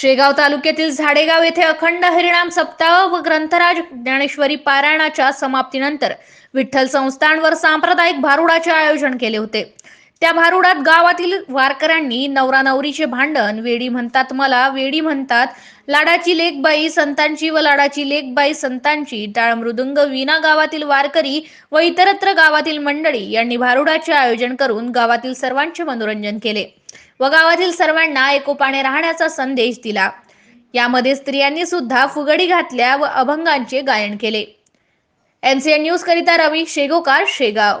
शेगाव तालुक्यातील झाडेगाव येथे अखंड हरिणाम सप्ताह व ग्रंथराज ज्ञानेश्वरी पारायणाच्या समाप्तीनंतर विठ्ठल संस्थानवर सांप्रदायिक भारुडाचे आयोजन केले होते. त्या भारुडात गावातील वारकऱ्यांनी नवरा नवरीचे भांडण वेडी म्हणतात मला वेडी म्हणतात लाडाची लेकबाई संतांची व लाडाची लेकबाई संतांची टाळ मृदुंग विना गावातील वारकरी व इतरत्र गावातील मंडळी यांनी भारुडाचे आयोजन करून गावातील सर्वांचे मनोरंजन केले. व गावातील सर्वांना एकोपाने राहण्याचा संदेश दिला. यामध्ये स्त्रियांनी सुद्धा फुगडी घातल्या व अभंगांचे गायन केले. एनसीएन न्यूज करिता रवी शेगोकार शेगाव.